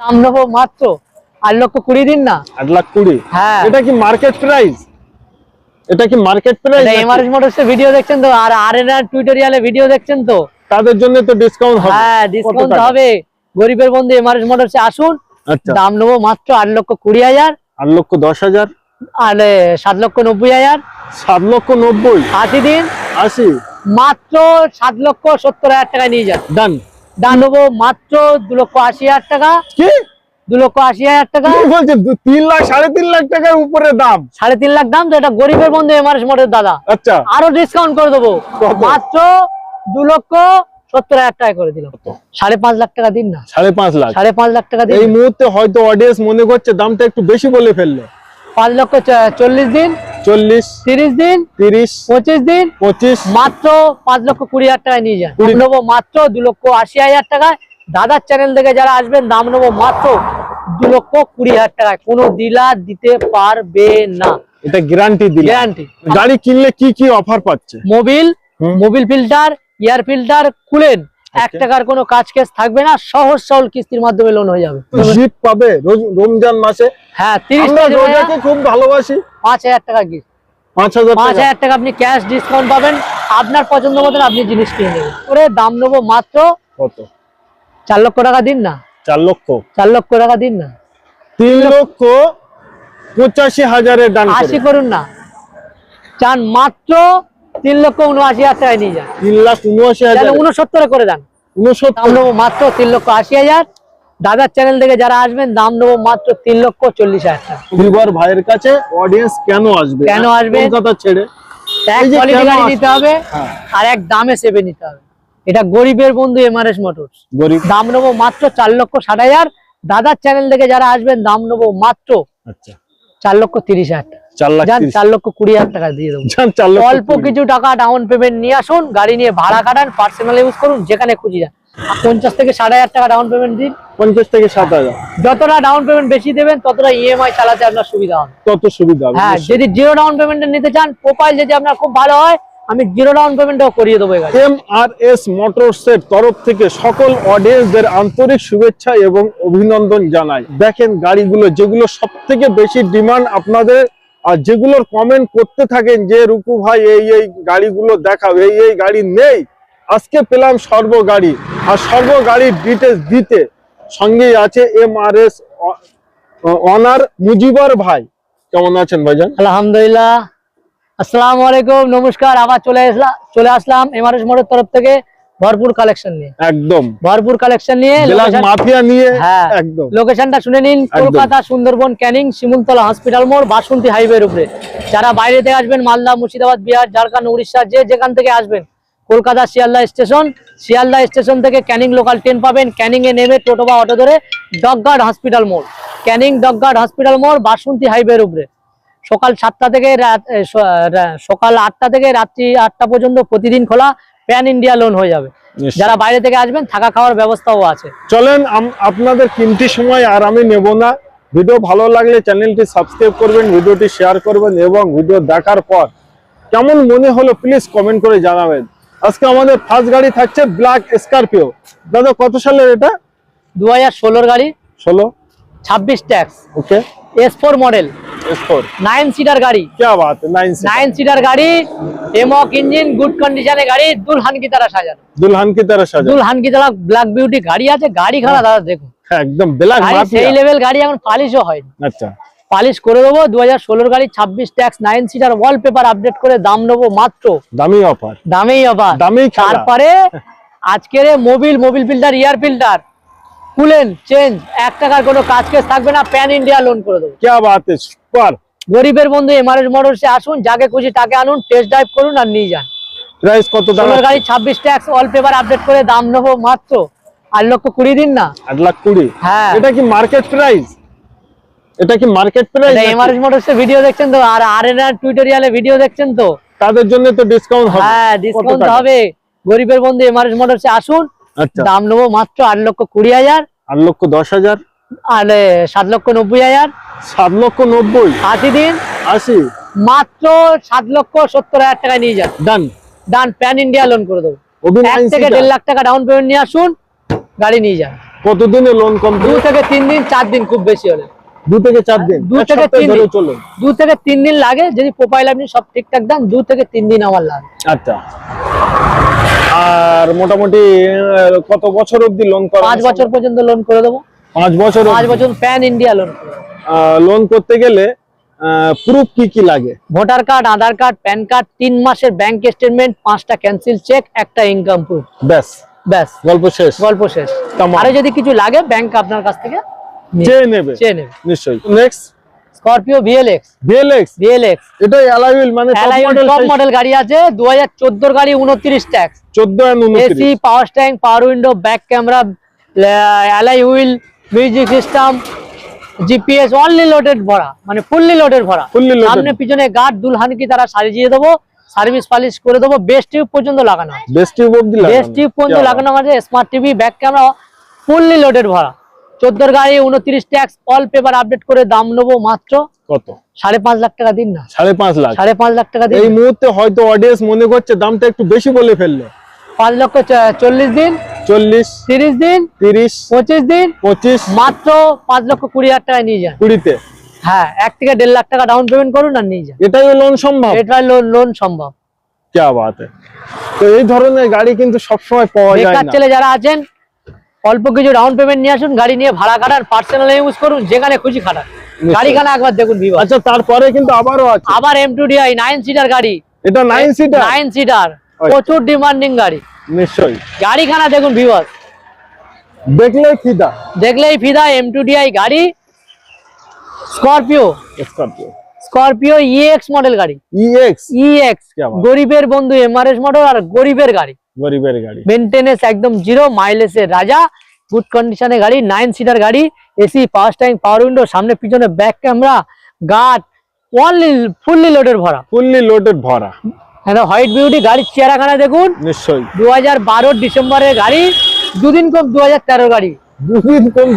দাম নেব মাত্র আট লক্ষ কুড়ি দিন না। আট লাখ কুড়ি? হ্যাঁ। এটা কি মার্কেট প্রাইস এটা কি market price MRS motors video দেখছেন তো? আর আর এন আর টুইটোরিয়ালে ভিডিও দেখছেন তো? তাদের জন্য তো ডিসকাউন্ট হবে। হ্যাঁ ডিসকাউন্ট হবে। গরিবের বন্ধু এমআরএস মোটরসে আসুন। আচ্ছা। দাম নেব মাত্র আট লক্ষ কুড়ি হাজার। আট লক্ষ দশ হাজার? আর সাত লক্ষ নব্বই হাজার। সাত লক্ষ নব্বই? আশি দিন। আশি? মাত্র সাত লক্ষ সত্তর হাজার টাকায় নিয়ে যান। ডান দাম নেব মাত্র দু লক্ষ আশি হাজার টাকা। কি? দু লক্ষ আশি হাজার টাকা। বলছে তিন লাখ সাড়ে তিন লাখ টাকার উপরে দাম। সাড়ে তিন লাখ দাম তো এটা গরিবের বন্ধু এমআরএস মোটর দাদা। আচ্ছা। আরও ডিসকাউন্ট করে দেবো। মাত্র দু লক্ষ সত্তর হাজার টাকা করে দিলাম। সাড়ে পাঁচ লাখ টাকা দিন না। সাড়ে পাঁচ লাখ। সাড়ে পাঁচ লাখ টাকা দিন এই মুহূর্তে হয়তো অডিয়েন্স মনে করছে দামটা একটু বেশি বলে ফেলল। পাঁচ লক্ষ চল্লিশ দিন। চল্লিশ তিরিশ দিন তিরিশ পঁচিশ দিন পঁচিশ। মাত্র পাঁচ লক্ষ কুড়ি হাজার টাকায় নিয়ে যান। নেব মাত্র দু লক্ষ আশি হাজার টাকায়। দাদার চ্যানেল থেকে যারা আসবেন দাম নেব মাত্র দু লক্ষ কুড়ি হাজার টাকায়। কোনো ডিলার দিতে পারবে না। এটা গ্যারান্টি দিলে গ্যারান্টি গাড়ি কিনলে কি কি অফার পাচ্ছে? Mobil Mobil filter air filter খুলেন। এক টাকার কোনো কাজ কেস থাকবে না সহজ সরল কিস্তির মাধ্যমে লোন হয়ে যাবে। জিপ পাবে রমজান মাসে। হ্যাঁ তিরিশ রোজাকে খুব ভালোবাসি? পাঁচ হাজার টাকা গিফট পাঁচ হাজার পাঁচ টাকা টাকা আপনি ক্যাশ ডিসকাউন্ট পাবেন। আপনার পছন্দ মতন আপনি জিনিস কিনে নেবেন। করে দাম নেব মাত্র কত? চার লক্ষ টাকা দিন না। চার লক্ষ। চার লক্ষ টাকা দিন না। তিন লক্ষ পঁচাশি হাজারের করে। আশি করুন না। চান মাত্র তিন লক্ষ উনআশি হাজার টাকায় নিয়ে যান। তিন লাখ উনআশি হাজার। উনসত্তরে করে দেন। দাম উনসত্তর নেব মাত্র তিন লক্ষ আশি হাজার। দাদার চ্যানেল থেকে যারা আসবেন দাম নেব মাত্র তিন লক্ষ চল্লিশ হাজার টাকা। ভাইয়ের কাছে অডিয়েন্স কেন আসবে? কেন আসবে? কলকাতা ছেড়ে। এক কোয়ালিটি গাড়ি নিতে হবে হ্যাঁ। আর এক দামে সেভে নিতে হবে। এটা গরিবের বন্ধু এমআরএস মোটরস গরিব। দাম নেব মাত্র চার লক্ষ ষাট হাজার। দাদার চ্যানেল থেকে যারা আসবেন দাম নেব মাত্র আচ্ছা। চার লক্ষ তিরিশ হাজার টাকা। চার লাখ চার লক্ষ কুড়ি হাজার টাকা দিয়ে দেবো। অল্প কিছু টাকা ডাউন পেমেন্ট নিয়ে আসুন গাড়ি নিয়ে ভাড়া কাটান পার্সোনাল ইউজ করুন যেখানে খুঁজি যান। পঞ্চাশ থেকে ষাট হাজার টাকা ডাউন পেমেন্ট দিন। পঞ্চাশ থেকে সাত হাজার। যতটা ডাউন পেমেন্ট বেশি দেবেন ততটা ইএমআই চালাতে আপনার সুবিধা হবে। তত সুবিধা হবে হ্যাঁ যদি জিরো ডাউন পেমেন্টে নিতে চান প্রোফাইল যদি আপনার খুব ভালো হয় আমি জিরো ডাউন পেমেন্টও করিয়ে দেবো এম আর এস মোটরসের তরফ থেকে সকল অডিয়েন্সদের আন্তরিক শুভেচ্ছা এবং অভিনন্দন জানাই। দেখেন গাড়িগুলো যেগুলো সব থেকে বেশি ডিমান্ড আপনাদের আর যেগুলোর কমেন্ট করতে থাকেন যে, রুকু ভাই, এই এই গাড়িগুলো দেখাও, এই এই গাড়ি নেই। আজকে পেলাম সর্ব গাড়ি আর সর্ব গাড়ির ডিটেলস দিতে সঙ্গেই আছে M R S owner Mujibar ভাই। কেমন আছেন ভাইজান? আলহামদুলিল্লাহ। আসসালামু আলাইকুম, নমস্কার। আবার চলে আসলাম চলে আসলাম এম আর এস মোড়ের তরফ থেকে। ভরপুর কালেকশন নিয়ে। একদম। ভরপুর কালেকশন নিয়ে মাফিয়া নিয়ে হ্যাঁ একদম। লোকেশনটা শুনে নিন। কলকাতা সুন্দরবন ক্যানিং শিমুলতলা হসপিটাল মোড় বাসন্তী হাইওয়ের উপরে। যারা বাইরে থেকে আসবেন মালদা মুর্শিদাবাদ বিহার ঝাড়খণ্ড উড়িষ্যা যে যেখান থেকে আসবেন কলকাতা শিয়ালদা স্টেশন শিয়ালদা স্টেশন থেকে ক্যানিং লোকাল ট্রেন পাবেন। ক্যানিং এ নেমে টোটো বা অটো ধরে ডগগার্ড হসপিটাল মোড়। ক্যানিং ডগগার্ড হসপিটাল মোড় বাসন্তী হাইওয়ের উপরে। সকাল সাতটা থেকে রাত- সকাল আটটা থেকে রাত্রি আটটা পর্যন্ত প্রতিদিন খোলা। প্যান ইন্ডিয়া লোন হয়ে যাবে। যারা বাইরে থেকে আসবেন থাকা খাওয়ার ব্যবস্থাও আছে। চলেন আপনাদের কিমতি সময় আর আমি নেব না। ভিডিও ভালো লাগলে চ্যানেলটি সাবস্ক্রাইব করবেন ভিডিওটি শেয়ার করবেন এবং ভিডিও দেখার পর কেমন মনে হলো প্লিজ কমেন্ট করে জানাবেন। আজকে আমাদের ফার্স্ট গাড়ি থাকছে ব্ল্যাক স্করপিও দাদা কত সালের এটা? দু হাজার ষোলোর গাড়ি। ষোলো? ছাব্বিশ tax. Okay S four model score nine seater গাড়ি क्या बात है नाइन से নাইন সিটার গাড়ি এমক ইঞ্জিন গুড কন্ডিশনে গাড়ি দুলহান কি তারা সাজানো दुल्हन की तरह सजा দুলহান কি তারা ব্ল্যাক বিউটি গাড়ি আছে গাড়ি খারাপ দাদা দেখুন হ্যাঁ, একদম ব্ল্যাক গাড়ি সেই মাফিয়া লেভেল গাড়ি এখন পালিশও হয়নি আচ্ছা পালিশ করে দেবো দু হাজার ষোলোর গাড়ি ছাব্বিশ tax nine seater wallpaper update করে দাম নেবো মাত্র দামি অফার দামেই অফার দামি খেলা তারপরে আজকের Mobil Mobil filter air filter খুলেন চেঞ্জ এক টাকার কোনো কাজ কেস থাকবে না প্যান ইন্ডিয়া লোন করে দেবো। কে বাতে সুপার। গরিবের বন্ধু এমআরএস মোটরসে আসুন যাকে খুশি তাকে আনুন টেস্ট ড্রাইভ করুন আর নিয়ে যান। প্রাইস কত দাম গাড়ি 26 ট্যাক্স অল আপডেট করে দাম নেব মাত্র। 8 লক্ষ 20 দিন না? 8 লাখ 20 হ্যাঁ। এটা কি মার্কেট প্রাইস এটা কি মার্কেট প্রাইস এটা এমআরএস মোটরসে ভিডিও দেখছেন তো? আর আরএনআর টিউটোরিয়ালে ভিডিও দেখছেন তো? তাদের জন্য তো ডিসকাউন্ট হবে। হ্যাঁ ডিসকাউন্ট হবে। গরিবের বন্ধু এমআরএস মোটরসে আসুন দাম নেব মাত্র আট লক্ষ কুড়ি হাজার। আট লক্ষ দশ হাজার। আর সাত লক্ষ নব্বই হাজার। সাত লক্ষ নব্বই। আশি দিন। আশি। মাত্র সাত লক্ষ সত্তর হাজার টাকা নিয়ে যান। Done. Done pan India loan করে দেবো। এক থেকে দেড় লাখ টাকা ডাউন পেমেন্ট নিয়ে আসুন গাড়ি নিয়ে যান। কতদিনে লোন দু কমপ্লিট থেকে তিন দিন চার দিন খুব বেশি হলে। দু থেকে চার দিন দু এক থেকে সপ্তাহ তিন ধরে দিন। চলুন। দু থেকে তিন দিন লাগে যদি প্রোফাইল আপনি সব ঠিকঠাক দেন দু থেকে তিন দিন আমার লাগে। আচ্ছা। আর মোটামুটি কত বছর অবধি লোন করা পাঁচ বছর পর্যন্ত লোন করে দেবো। পাঁচ বছর পাঁচ বছর প্যান ইন্ডিয়া লোন লোন করতে গেলে প্রুফ কি কি লাগে? Voter card Aadhaar card PAN card তিন মাসের ব্যাংক স্টেটমেন্ট পাঁচটা ক্যান্সেল চেক একটা ইনকাম প্রুফ ব্যাস। ব্যাস। গল্প শেষ। গল্প শেষ। আরও যদি কিছু লাগে ব্যাংক আপনার কাছ থেকে চেয়ে নেবে? চেয়ে নেবে? নিশ্চয়ই। Next Scorpio VLX VLX VLX এটা অ্যালাইল মানে টপ মডেল গাড়ি আছে দু হাজার চোদ্দোর গাড়ি উনত্রিশ tax. 14 and AC power steering power window back camera alloy wheel music system GPS only loaded ভরা মানে ফুললি লোডেড ভরা। সামনে পিছনে গার্ড দুলহান কি তারা সাজিয়ে দেবো সার্ভিস পালিশ করে দেবো বেস্ট টিউব পর্যন্ত লাগানো বেস্ট টিউব বেস্ট টিউব পর্যন্ত লাগানো আছে smart TV back camera fully loaded ভরা। চোদ্দোর গাড়ি উনত্রিশ ট্যাক্স অল পেপার আপডেট করে দাম নেব মাত্র কত? সাড়ে পাঁচ লাখ টাকা দিন না। সাড়ে পাঁচ লাখ? সাড়ে পাঁচ লাখ টাকা দিন এই মুহূর্তে হয়তো মনে করছে দামটা একটু বেশি বলে ফেলল। পাঁচ লক্ষ চল্লিশ দিন চল্লিশ তিরিশ দিন তিরিশ পঁচিশ দিন পঁচিশ মাত্র পাঁচ লক্ষ কুড়ি হাজার নিয়ে কুড়িতে? হ্যাঁ এক থেকে দেড় লাখ টাকা ডাউন পেমেন্ট করুন আর নিয়ে এটাই লোন সম্ভব? এটাই লোন লোন সম্ভব। কে বাত? তো এই ধরনের গাড়ি কিন্তু সবসময় পাওয়া যায় চলে যারা আছেন অল্প কিছু ডাউন পেমেন্ট নিয়ে আসুন গাড়ি নিয়ে ভাড়া কাটান পার্সোনাল ইউজ করুন যেখানে খুশি খাটান। গাড়িখানা একবার দেখুন ভিভা আচ্ছা তারপরে কিন্তু আবারও আছে। আবার M two DI nine seater গাড়ি। এটা নাইন সিটার নাইন সিটার প্রচুর ডিমান্ডিং গাড়ি। নিশ্চয়ই। গাড়িখানা দেখুন ভিভাস দেখলেই ফিদা। দেখলেই ফিদা এম টু ডিআই গাড়ি। Scorpio Scorpio Scorpio EX model গাড়ি। ইএক্স ইএক্স গরিবের বন্ধু এমআরএস মডেল আর গরিবের গাড়ি। গরিবের গাড়ি। মেইনটেনেন্স একদম জিরো মাইলেজের রাজা গুড কন্ডিশনে গাড়ি নাইন সিটার গাড়ি AC power time power window সামনে পিছনে back camera guard only fully loaded ভরা। ফুললি লোডেড ভরা। হ্যাঁ হোয়াইট বিউটি গাড়ির চেহারাখানা দেখুন। নিশ্চয়ই। দু হাজার ডিসেম্বরের গাড়ি দুদিন কম 2013 এর গাড়ি। দুদিন কম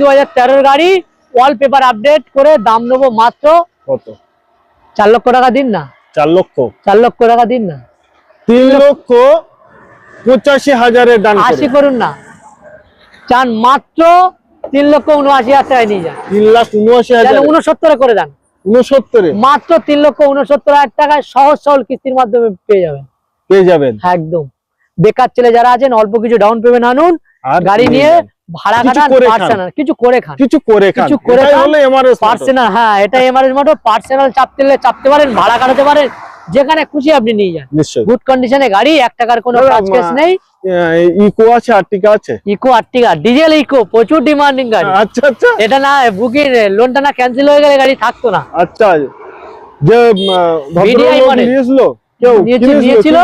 2013 এর গাড়ি ওয়ালপেপার আপডেট করে দাম নেব মাত্র কত? চার লক্ষ টাকা দিন না। চার লক্ষ। চার লক্ষ টাকা দিন না। তিন লক্ষ পঁচাশি হাজারের ডান আশি করে। করুন না। চান মাত্র তিন লক্ষ উনআশি হাজার টাকায় নিয়ে যান। তিন লাখ উনআশি হাজার। উনসত্তরে করে দেন। উনসত্তরে। মাত্র তিন লক্ষ উনসত্তর হাজার টাকায় সহজ সরল কিস্তির মাধ্যমে পেয়ে যাবেন। পেয়ে যাবেন। একদম। বেকার ছেলে যারা আছেন অল্প কিছু ডাউন পেমেন্ট আনুন। আর গাড়ি নিয়ে ভাড়া কিছু করে কিছু করে খান। কিছু করে খান। কিছু হ্যাঁ এটা এমআরএস মোটর পার্সোনাল চাপতে চাপতে পারেন ভাড়া কাটাতে পারেন যেখানে খুশি আপনি নিয়ে যান। গুড কন্ডিশনে গাড়ি এক টাকার কোনো কাজ নেই। ইকো আছে আর্টিকা আছে? ইকো আর্টিকা ডিজেল ইকো প্রচুর ডিমান্ডিং গাড়ি। আচ্ছা আচ্ছা। এটা না বুকিং লোনটা না ক্যান্সেল হয়ে গেলে গাড়ি থাকতো না। আচ্ছা যে। নিয়েছিল কেউ নিয়েছিল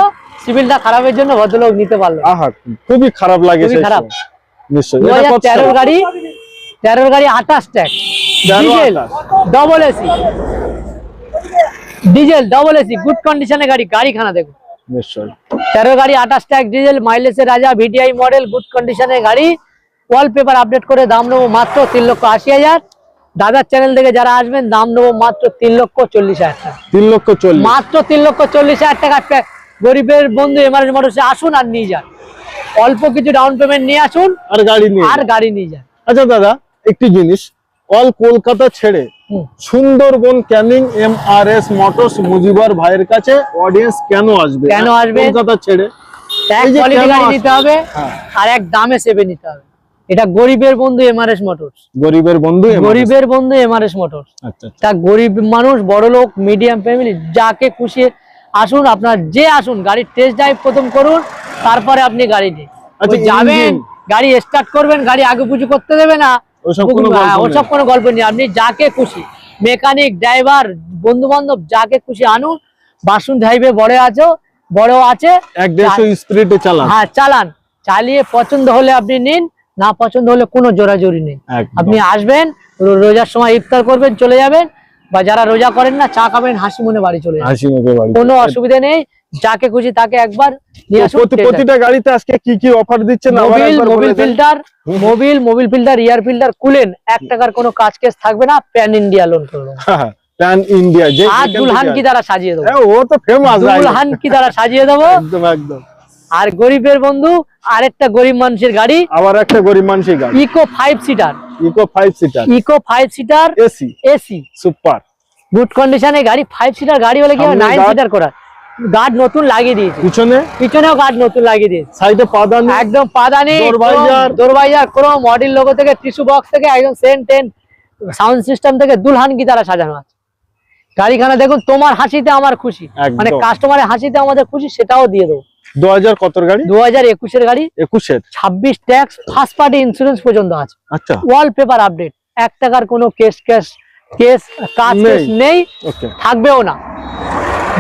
সিভিলটা খারাপের জন্য ভদ্রলোক নিতে পারল। আহা খুবই খারাপ লাগে খুবই খারাপ। নিশ্চয়ই। তেরোর গাড়ি তেরোর গাড়ি আঠাশ diesel double AC diesel double AC good কন্ডিশনে গাড়ি গাড়িখানা দেখুন। নিশ্চয়ই। তেরো গাড়ি আঠাশ ডিজেল মাইলেজের রাজা ভিডিআই মডেল গুড কন্ডিশনের গাড়ি। ওয়ালপেপার আপডেট করে দাম নেব মাত্র তিন লক্ষ আশি হাজার। দাদার চ্যানেল থেকে যারা আসবেন দাম নেব মাত্র তিন লক্ষ চল্লিশ হাজার টাকা। তিন লক্ষ চল্লিশ। মাত্র তিন লক্ষ চল্লিশ হাজার টাকা গরিবের বন্ধু এমআরএস মোটরসে আসুন আর নিয়ে যান। অল্প কিছু ডাউন পেমেন্ট নিয়ে আসুন আর গাড়ি নিয়ে আর গাড়ি নিয়ে যান। আচ্ছা দাদা একটি জিনিস অল কলকাতা ছেড়ে Sundarban Canning M R S motors Mujibar ভাইয়ের কাছে অডিয়েন্স কেন আসবে? কেন আসবে? কলকাতা ছেড়ে। এক এই যে কোয়ালিটি গাড়ি নিতে হবে হ্যাঁ। আর এক দামে নিতে হবে। এটা গরিবের বন্ধু এমআরএস মোটরস। গরিবের বন্ধু গরিবের বন্ধু এমআরএস মোটরস। আচ্ছা আচ্ছা। তা গরিব মানুষ বড় লোক মিডিয়াম ফ্যামিলি যাকে খুশি আসুন আপনার যে আসুন গাড়ির টেস্ট ড্রাইভ প্রথম করুন। তারপরে আপনি গাড়ি নিন আচ্ছা, যাবেন গাড়ি স্টার্ট করবেন গাড়ি আগে পুজো করতে দেবে না ওসব কোনো গল্প নেই। আপনি যাকে খুশি মেকানিক ড্রাইভার বন্ধু বান্ধব যাকে খুশি আনুন বাসুন হাইওয়ে বড় আছো বড় আছে চালান। হ্যাঁ চালান। চালিয়ে পছন্দ হলে আপনি নিন না পছন্দ হলে কোনো জোরাজোরি নেই। আপনি আসবেন রোজার সময় ইফতার করবেন চলে যাবেন বা যারা রোজা করেন না চা খাবেন হাসি মনে বাড়ি চলে হাসি মুখে বাড়ি কোনো অসুবিধা নেই যাকে খুশি তাকে একবার প্রতিটা গাড়িতে আজকে কি কি অফার দিচ্ছেন? Mobil Mobil filter Mobil Mobil filter air filter Kulen এক টাকার কোনো কাজ কেস থাকবে না প্যান ইন্ডিয়া লোন করব হ্যাঁ, প্যান ইন্ডিয়া যে আর দুলহান কি দ্বারা সাজিয়ে দেবো। হ্যাঁ, ও তো ফেমাস দুলহান কি দ্বারা সাজিয়ে দেবো। একদম একদম। আর গরিবের বন্ধু আরেকটা গরিব মানুষের গাড়ি আবার একটা গরিব মানুষের গাড়ি। Eeco five seater. Eeco five seater. Eeco five seater AC. AC. Super. Good কন্ডিশনে গাড়ি ফাইভ সিটার গাড়ি হলে কি নাইন সিটার করা গার্ড নতুন লাগিয়ে দিয়েছে। পিছনে? পিছনেও গার্ড নতুন লাগিয়ে দিয়েছে। সাইডে পাদানি। একদম পাদানি door visor. Door visor chrome model logo থেকে টিস্যু বক্স থেকে একদম সেন টেন সাউন্ড সিস্টেম থেকে দুলহান গিটারা সাজানো আছে। গাড়িখানা দেখুন তোমার হাসিতে আমার খুশি। মানে কাস্টমারের হাসিতে আমাদের খুশি সেটাও দিয়ে দেবো। দু হাজার কতর গাড়ি? দু হাজার একুশের গাড়ি। একুশের। ছাব্বিশ ট্যাক্স ফার্স্ট পার্টি ইন্স্যুরেন্স পর্যন্ত আছে। আচ্ছা। ওয়ালপেপার আপডেট এক টাকার কোনো কেস কেস কাজ নেই। থাকবেও না।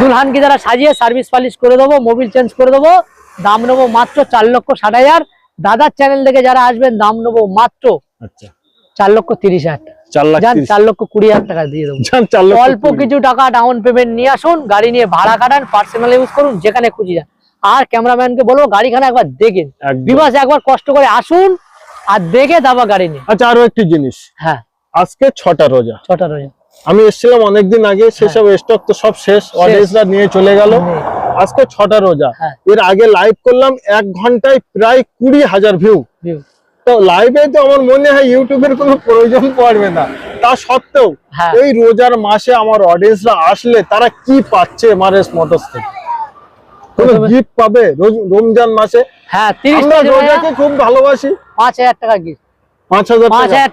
দুলহান কি যারা সাজিয়ে সার্ভিস পালিশ করে দেবো মোবিল চেঞ্জ করে দেবো দাম নেব মাত্র চার লক্ষ ষাট হাজার। দাদার চ্যানেল থেকে যারা আসবেন দাম নেব মাত্র আচ্ছা। চার লক্ষ তিরিশ হাজার চার লক্ষ কুড়ি হাজার টাকা দিয়ে দেবো। অল্প কিছু টাকা ডাউন পেমেন্ট নিয়ে আসুন গাড়ি নিয়ে ভাড়া কাটান পার্সোনাল ইউজ করুন যেখানে খুঁজি যান। আর ক্যামেরাম্যানকে বলব গাড়িখানা একবার দেখেন। বিবাস একবার কষ্ট করে আসুন আর দেখে তারপর গাড়ি নিয়ে আচ্ছা আরও একটি জিনিস। হ্যাঁ। আজকে ছটা রোজা। ছটা রয়েছে আমি এসেছিলাম অনেকদিন আগে সেসব স্টক তো সব শেষ অডিয়েন্সরা নিয়ে চলে গেল। আজকে ছটা রোজা। হ্যাঁ। এর আগে লাইভ করলাম এক ঘন্টায় প্রায় কুড়ি হাজার ভিউ তো লাইভে তো আমার মনে হয় ইউটিউবের কোনো প্রয়োজন পড়বে না। তা সত্ত্বেও হ্যাঁ। এই রোজার মাসে আমার অডিয়েন্সরা আসলে তারা কি পাচ্ছে এমআরএস মোটরস থেকে? কোনো গিফট পাবে রমজান মাসে? হ্যাঁ তিরিশ আমরা রোজাকে খুব ভালোবাসি? পাঁচ হাজার টাকা গিফট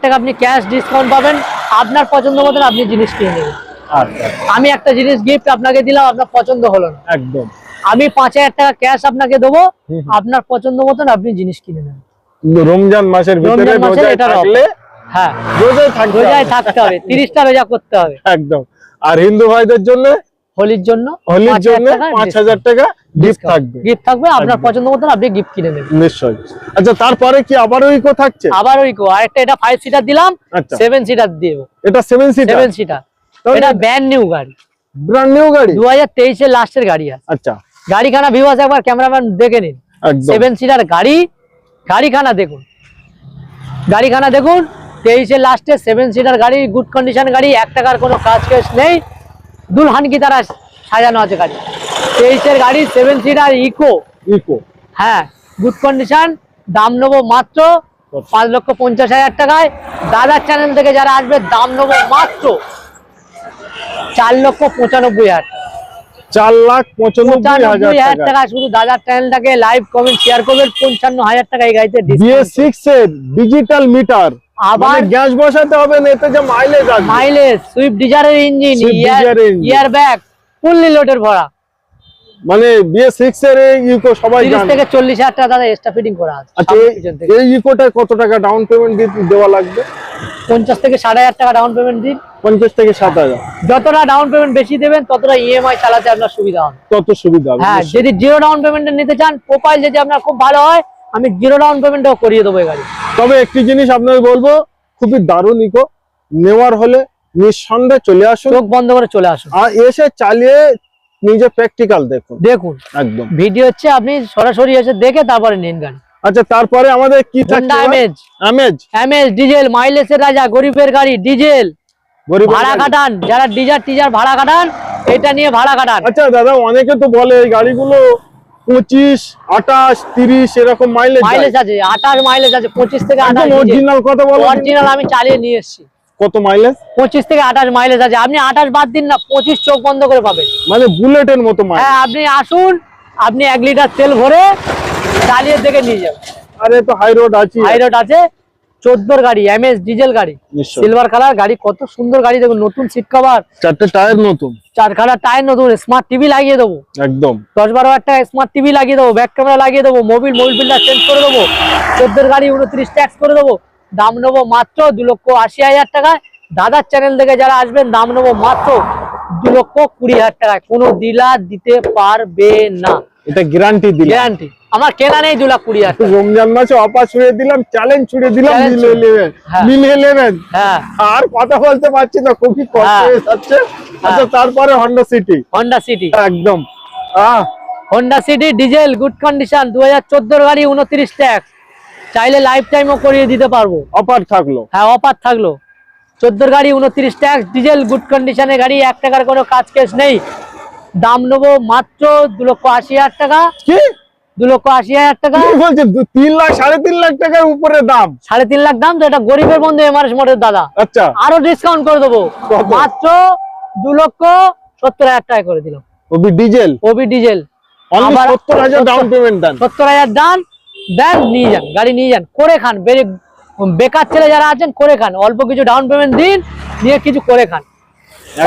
টাকা। আপনি ক্যাশ ডিসকাউন্ট পাবেন। আপনার পছন্দ মতন আপনি জিনিস কিনে নেবেন। আচ্ছা আমি একটা জিনিস গিফট আপনাকে দিলাম আপনার পছন্দ হলো না। একদম। আমি পাঁচ হাজার টাকা ক্যাশ আপনাকে দেবো। আপনার পছন্দ মতন আপনি জিনিস কিনে নেবেন। রমজান মাসের ভিতরে রোজায় থাকলে হ্যাঁ। রোজায় থাকতে হবে। থাকতে হবে তিরিশটা রোজা করতে হবে। একদম। আর হিন্দু ভাইদের জন্য হোলির জন্য হোলির জন্য পাঁচ হাজার টাকা গিফট থাকবে। গিফট থাকবে আপনার পছন্দ মতন আপনি গিফট কিনে নেবেন। নিশ্চয়ই। আচ্ছা তারপরে কি আবারও ইকো থাকছে? আবার ওই কো আরেকটা এটা ফাইভ সিটার দিলাম সেভেন সিটার দেবো। এটা সেভেন সিটার সেভেন সিটার এটা ব্যান্ড নিউ গাড়ি। ব্র্যান্ড নিউ গাড়ি? দু হাজার তেইশের লাস্টের গাড়ি আছে। আচ্ছা। গাড়িখানা ভিউ আছে একবার ক্যামেরাম্যান দেখে নিন। সেভেন সিটার গাড়ি গাড়িখানা দেখুন। গাড়িখানা দেখুন তেইশের লাস্টে সেভেন সিটার গাড়ি গুড কন্ডিশন গাড়ি এক টাকার কোনো কাজ কেস নেই। দুলহান কি তারা সাজানো আছে গাড়ি? তেইশের গাড়ি সেভেন সিটার ইকো ইকো হ্যাঁ গুড কন্ডিশন দাম নেব মাত্র পাঁচ লক্ষ পঞ্চাশ হাজার টাকায়। দাদার চ্যানেল থেকে যারা আসবে দাম নেব মাত্র চার লক্ষ পঁচানব্বই হাজার চার লাখ পঁচানব্বই হাজার টাকা শুধু দাদার চ্যানেলটাকে লাইভ কমেন্ট শেয়ার করবেন পঞ্চান্ন হাজার টাকা এই গাড়িতে। ডিজিটাল মিটার আবার আবার গ্যাস বসাতে হবে না এতে যে মাইলেজ আসবে। মাইলেজ সুইফট ডিজারের ইঞ্জিন। ইয়ার ব্যাগ ফুললি লোডের ভরা। মানে এর ইকো সবাই থেকে চল্লিশ হাজার টাকা দাদা এক্সট্রা ফিটিং করা আছে। আচ্ছা এই- কত টাকা ডাউন পেমেন্ট দেওয়া লাগবে? পঞ্চাশ থেকে ষাট হাজার টাকা ডাউন পেমেন্ট দিন। পঞ্চাশ থেকে সাত হাজার। যতটা ডাউন পেমেন্ট বেশি দেবেন ততটা ইএমআই চালাতে আপনার সুবিধা হবে। তত সুবিধা হবে হ্যাঁ যদি জিরো ডাউন পেমেন্টে নিতে চান প্রোফাইল যদি আপনার খুব ভালো হয় আমি জিরো ডাউন পেমেন্টও করিয়ে দেবো গাড়ি। তবে একটি জিনিস আপনাকে বলব খুবই দারুণ ইকো নেওয়ার হলে নিঃসন্দেহে চলে আসুন। চোখ বন্ধ করে চলে আসুন। আর এসে চালিয়ে নিজে প্র্যাকটিক্যাল দেখুন। দেখুন। একদম। ভিডিও হচ্ছে আপনি সরাসরি এসে দেখে তারপরে নিন গাড়ি। আচ্ছা তারপরে আমাদের কি থাকছে এমএজ আমেজ এমএস ডিজেল মাইলেজের রাজা গরিবের গাড়ি ডিজেল গরিব ভাড়া কাটান যারা ডিজার টিজার ভাড়া কাটান এটা নিয়ে ভাড়া কাটান আচ্ছা দাদা অনেকে তো বলে এই গাড়িগুলো পঁচিশ আঠাশ তিরিশ এরকম মাইলেজ মাইলেজ আছে আঠাশ মাইলেজ আছে পঁচিশ থেকে আঠাশ অরিজিনাল কথা বলো। অরিজিনাল আমি চালিয়ে নিয়ে এসেছি। কত মাইলেজ পঁচিশ থেকে আঠাশ মাইলেজ আছে। আপনি আঠাশ বাদ দিন না পঁচিশ চোখ বন্ধ করে পাবেন। মানে বুলেটের মতো হ্যাঁ আপনি আসুন আপনি এক লিটার তেল ভরে চালিয়ে দেখে নিয়ে যাবেন। আরে তো হাই রোড আছে হাই রোড আছে চোদ্দোর গাড়ি এমএস ডিজেল গাড়ি। সিলভার কালার গাড়ি কত সুন্দর গাড়ি দেখুন নতুন সিট কভার চারটে টায়ার নতুন। চার কালার টায়ার নতুন স্মার্ট টিভি লাগিয়ে দেবো। একদম। দশ বারো হাজার টাকা স্মার্ট টিভি লাগিয়ে দেবো ব্যাক ক্যামেরা লাগিয়ে দেবো মোবিল মোবিল ফিল্টার চেঞ্জ করে দেবো চোদ্দোর গাড়ি উনত্রিশ ট্যাক্স করে দেবো। দাম নেব মাত্র দু লক্ষ আশি হাজার টাকায়। দাদার চ্যানেল থেকে যারা আসবেন দাম নেব মাত্র দু লক্ষ কুড়ি হাজার টাকায়। কোনো ডিলার দিতে পারবে না। এটা গ্যারান্টি দিলাম। গ্যারান্টি আমার কেনা নেই দু লাখ কুড়ি হাজার রমজান মাসে অফার ছুড়ে দিলাম চ্যালেঞ্জ ছুড়ে দিলাম মিলিয়ে ছুড়ে- নেবেন। হ্যাঁ। মিলিয়ে নেবেন। হ্যাঁ। আর কথা বলতে পারছি না খুবই কষ্ট হ্যাঁ। হয়ে। যাচ্ছে আচ্ছা তারপরে হন্ডা সিটি হন্ডা সিটি একদম। আহ। Honda City diesel good condition দু হাজার চোদ্দোর গাড়ি উনত্রিশ ট্যাক্স চাইলে লাইফ টাইমও করিয়ে দিতে পারব। অফার থাকল। হ্যাঁ অফার থাকল। চোদ্দোর গাড়ি উনত্রিশ ট্যাক্স ডিজেল গুড কন্ডিশনের গাড়ি এক টাকার কোনো কাজ কেস নেই। দাম নেব মাত্র দু লক্ষ আশি হাজার টাকা। কি? দু লক্ষ আশি হাজার টাকা। বলছে তিন লাখ সাড়ে তিন লাখ টাকার উপরে দাম। সাড়ে তিন লাখ দাম তো এটা গরিবের বন্ধু এমআরএস মোটর দাদা। আচ্ছা। আরও ডিসকাউন্ট করে দেবো। মাত্র দু লক্ষ সত্তর হাজার টাকা করে দিলাম। ওবি ডিজেল? ওবি ডিজেল। সত্তর হাজার ডাউন পেমেন্ট দেন। সত্তর হাজার দান দেন নিয়ে যান গাড়ি নিয়ে যান করে খান। বেকার ছেলে যারা আছেন করে খান। অল্প কিছু ডাউন পেমেন্ট দিন নিয়ে কিছু করে খান।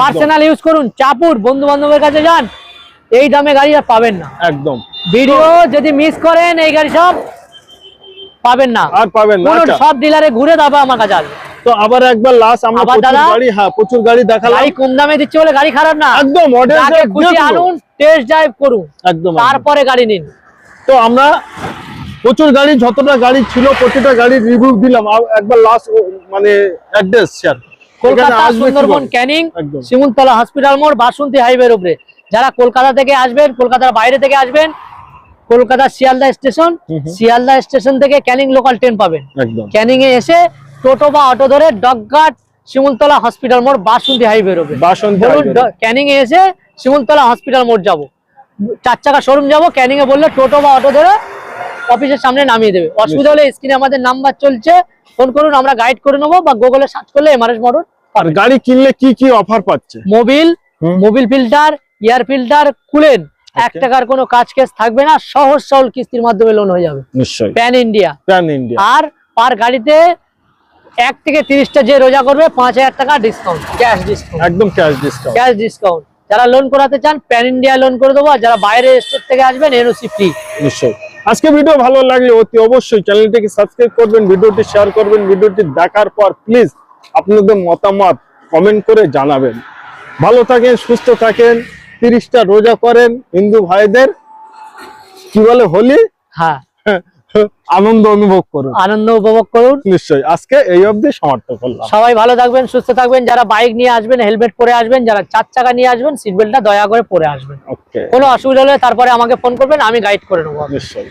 পার্সোনাল ইউজ করুন চাপুর বন্ধু বান্ধবের কাছে যান এই দামে গাড়ি আর পাবেন না। একদম। ভিডিও যদি মিস করেন এই গাড়ি সব পাবেন না। আর পাবেন না কোনো আচ্ছা। সব ডিলারে ঘুরে তারপর আমার কাছে আসবে। তো আবার একবার লাস্ট আমরা প্রচুর গাড়ি হ্যাঁ প্রচুর গাড়ি দেখালাম। গাড়ি কম দামে দিচ্ছে বলে গাড়ি খারাপ না? একদম মডেল খুশি আনুন টেস্ট ড্রাইভ করুন। একদম। তারপরে গাড়ি নিন। তো আমরা প্রচুর গাড়ি যতটা গাড়ি ছিল প্রতিটা গাড়ির রিভিউ দিলাম। আর একবার লাস্ট মানে address share Kolkata Sundarban Canning Shimultala hospital মোড় বাসন্তী হাইওয়ের উপরে যারা কলকাতা থেকে আসবেন কলকাতার বাইরে থেকে আসবেন কলকাতা শিয়ালদা স্টেশন। শিয়ালদা স্টেশন থেকে ক্যানিং লোকাল ট্রেন পাবেন। ক্যানিং এ এসে টোটো বা অটো ধরে ডগঘাট শিমুলতলা হসপিটাল মোড় বাসন্তী হাইওয়ের উপরে ক্যানিং এ এসে শিমুলতলা হসপিটাল মোড় যাব। চার চাকা শোরুম যাব ক্যানিং এ বললে টোটো বা অটো ধরে অফিসের সামনে নামিয়ে দেবে। অসুবিধা হলে স্ক্রিনে আমাদের নাম্বার চলছে। ফোন করুন আমরা গাইড করে নেব বা গুগলে সার্চ করলে এমআরএস মোটর আর গাড়ি কিনলে কি কি অফার পাচ্ছে? Mobil Mobil filter air filter খুলেন এক টাকার কোনো কাজ কেস থাকবে না সহজ সরল কিস্তির মাধ্যমে লোন হয়ে যাবে। নিশ্চয়ই। প্যান ইন্ডিয়া প্যান ইন্ডিয়া আর পার গাড়িতে এক থেকে তিরিশটা যে রোজা করবে পাঁচ হাজার টাকা ডিসকাউন্ট ক্যাশ ডিসকাউন্ট একদম ক্যাশ ডিসকাউন্ট ক্যাশ ডিসকাউন্ট যারা লোন করাতে চান প্যান ইন্ডিয়া লোন করে দেবো আর যারা বাইরের স্টেট থেকে আসবেন এনওসি ফ্রি নিশ্চয়ই। আজকে ভিডিও ভালো লাগলে অতি অবশ্যই চ্যানেলটিকে সাবস্ক্রাইব করবেন ভিডিওটি শেয়ার করবেন ভিডিওটি দেখার পর প্লিজ আপনাদের মতামত কমেন্ট করে জানাবেন। ভালো থাকেন সুস্থ থাকেন তিরিশটা রোজা করেন হিন্দু ভাইদের কি বলে হোলি? হ্যাঁ। আনন্দ অনুভব করুন। আনন্দ উপভোগ করুন। নিশ্চয়ই। আজকে এই অবধি সমাপ্ত করলাম। সবাই ভালো থাকবেন সুস্থ থাকবেন। যারা বাইক নিয়ে আসবেন হেলমেট পরে আসবেন যারা চার চাকা নিয়ে আসবেন সিট বেল্টটা দয়া করে পরে আসবেন। কোনো অসুবিধা হলে তারপরে আমাকে ফোন করবেন আমি গাইড করে নেব। নিশ্চয়ই।